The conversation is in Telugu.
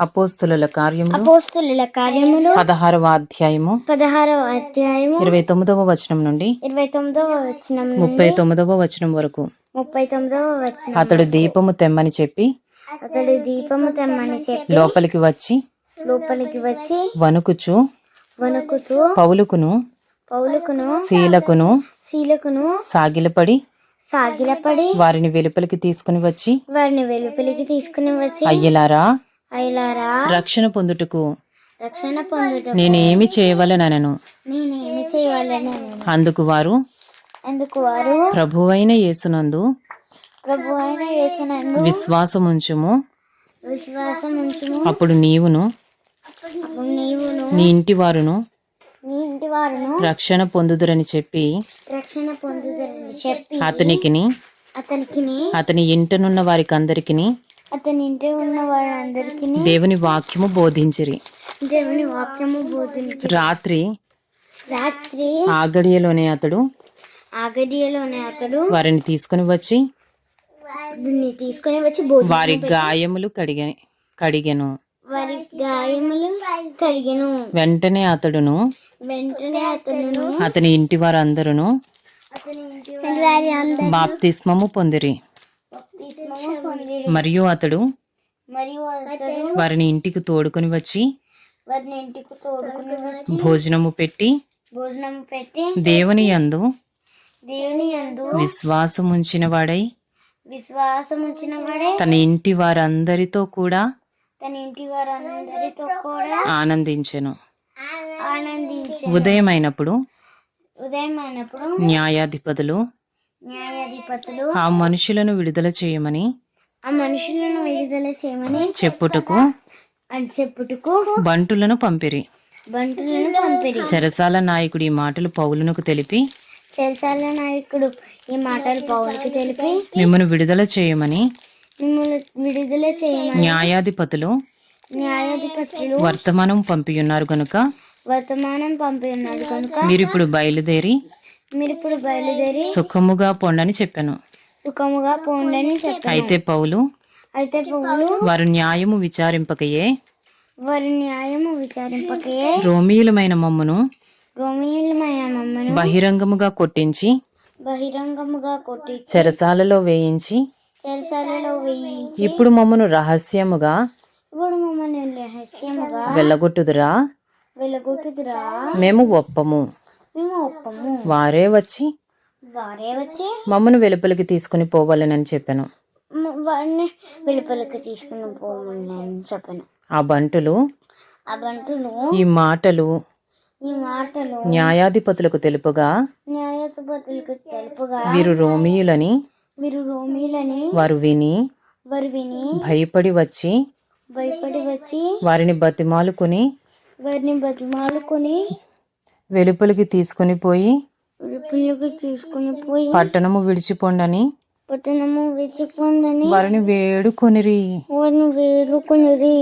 అపోస్తుల కార్యములు. అపోస్తుల కార్యములు. పదహారవ అధ్యాయము. పదహారవ అధ్యాయము. ఇరవై తొమ్మిదవ వచనం నుండి. ఇరవై తొమ్మిదవ వచనం ముప్పై తొమ్మిదవ వచనం వరకు. ముప్పై తొమ్మిదవ వచనం అతడు దీపము తెమ్మని చెప్పి. అతడు దీపము తెమ్మని చెప్పి. లోపలికి వచ్చి. లోపలికి వచ్చి. వణుకుచు. వణుకుతూ. పౌలుకును. పౌలుకును. శీలకును శీలకును సాగిలపడి. సాగిలపడి. వారిని వెలుపలికి తీసుకుని వచ్చి. వారిని వెలుపలికి తీసుకుని వచ్చి. అయ్యలారా. రక్షణ పొందుటకు. రక్షణ పొందుట నేనేమి చేయవలనను నేనేమి అందుకు వారు అందుకు వారు ప్రభువైన యేసునందు ప్రభు అయిన యేసునందు విశ్వాసముంచుము. విశ్వాసం ఉంచుము అప్పుడు నీవును అప్పుడు నీవును నీ ఇంటి వారును నీ ఇంటి వారును రక్షణ పొందుదురని చెప్పి రక్షణ పొందుతారని చెప్పి అతనికిని అతనికి అతని ఇంటనున్న వారికందరికిని అతని ఇంటి ఉన్న వారందరికి దేవుని వాక్యము బోధించిరి. దేవుని వాక్యము బోధించి రాత్రి రాత్రి ఆ గడియలోనే అతడు ఆగడియలోనే అతడు వారిని తీసుకుని వచ్చి వీరిని తీసుకొని వచ్చి వారి గాయములు కడిగ కడిగెను. వారి గాయములు కరిగెను వెంటనే అతడును వెంటనే అతను అతని ఇంటి వారందరూ అతని ఇంటి వారి అందరూ బాప్తిస్మము పొందిరి బాప్తిస్మము పొందిరి. మరియు అతడు మరియు అతడు వారిని ఇంటికి తోడుకొని వచ్చి వారిని ఇంటికి తోడుకుని వచ్చి భోజనము పెట్టి భోజనం పెట్టి దేవుని యందు దేవుని యందు విశ్వాసముంచిన వాడై విశ్వాసం ఉంచిన వాడే తన ఇంటి వారందరితో కూడా తన ఇంటి వారందరితో కూడా ఆనందించెను. ఆనందించే ఉదయమైనప్పుడు ఉదయం అయినప్పుడు న్యాయాధిపతులు న్యాయాధిపతులు ఆ మనుషులను విడుదల చేయమని ఆ మనుషులను విడుదల చేయమని చెప్పుటకు అని చెప్పుటకు బంటులను పంపిరి. బంటులను పంపిరి. చెరసాల నాయకుడు ఈ మాటలు పౌలునకు తెలిపి చెరసాల నాయకుడు ఈ మాటలు పౌరులకు తెలిపి మిమ్మను విడుదల చేయమని మిమ్మల్ని విడుదల చేయమని న్యాయాధిపతులు న్యాయాధిపతులు వర్తమానం పంపియున్నారు గనుక వర్తమానం పంపి ఉన్నారు కనుక మీరు ఇప్పుడు బయలుదేరి మీరు ఇప్పుడు బయలుదేరి సుఖముగా పొండని చెప్పాను. సుఖముగా పోండని చెప్పారు అయితే పౌలు అయితే పౌలు వారు న్యాయము విచారింపకయే. వారి న్యాయము విచారింపకే రోమీయులమైన మమ్మను రోమిలమైన మమ్మను బహిరంగముగా కొట్టించి బహిరంగముగా కొట్టి చెరసాలలో వేయించి చెరసాలలో వేయించి ఇప్పుడు మమ్మను రహస్యముగా ఇప్పుడు మమ్మల్ని రహస్యముగా వెళ్ళగొట్టుదురా? ఒప్పము మేము ఒప్పము. వారే వచ్చి వారే వచ్చి మమ్మను వెలుపలికి తీసుకుని పోవాలనని చెప్పాను. మ- వారిని వెలుపలికి తీసుకుని పోమని చెప్పాను. ఆ బంటులు ఆ గంటలు ఈ మాటలు ఈ మాటలు న్యాయాధిపతులకు తెలుపుగా న్యాయాధిపతులకు తెలుపుగా వీరు రోమీయులని వీరు రోమిలని వారు విని వారు విని భయపడి వచ్చి భయపడి వచ్చి వారిని బతిమాలుకొని వారిని బతిమాలుకొని వెలుపలికి తీసుకుని పోయి వెలుపలికి తీసుకుని పోయి పట్టణము విడిచిపోండని పట్టణము వెచ్చిపోందని వారిని వేడుకొనిరి. వారిని వేడుకుని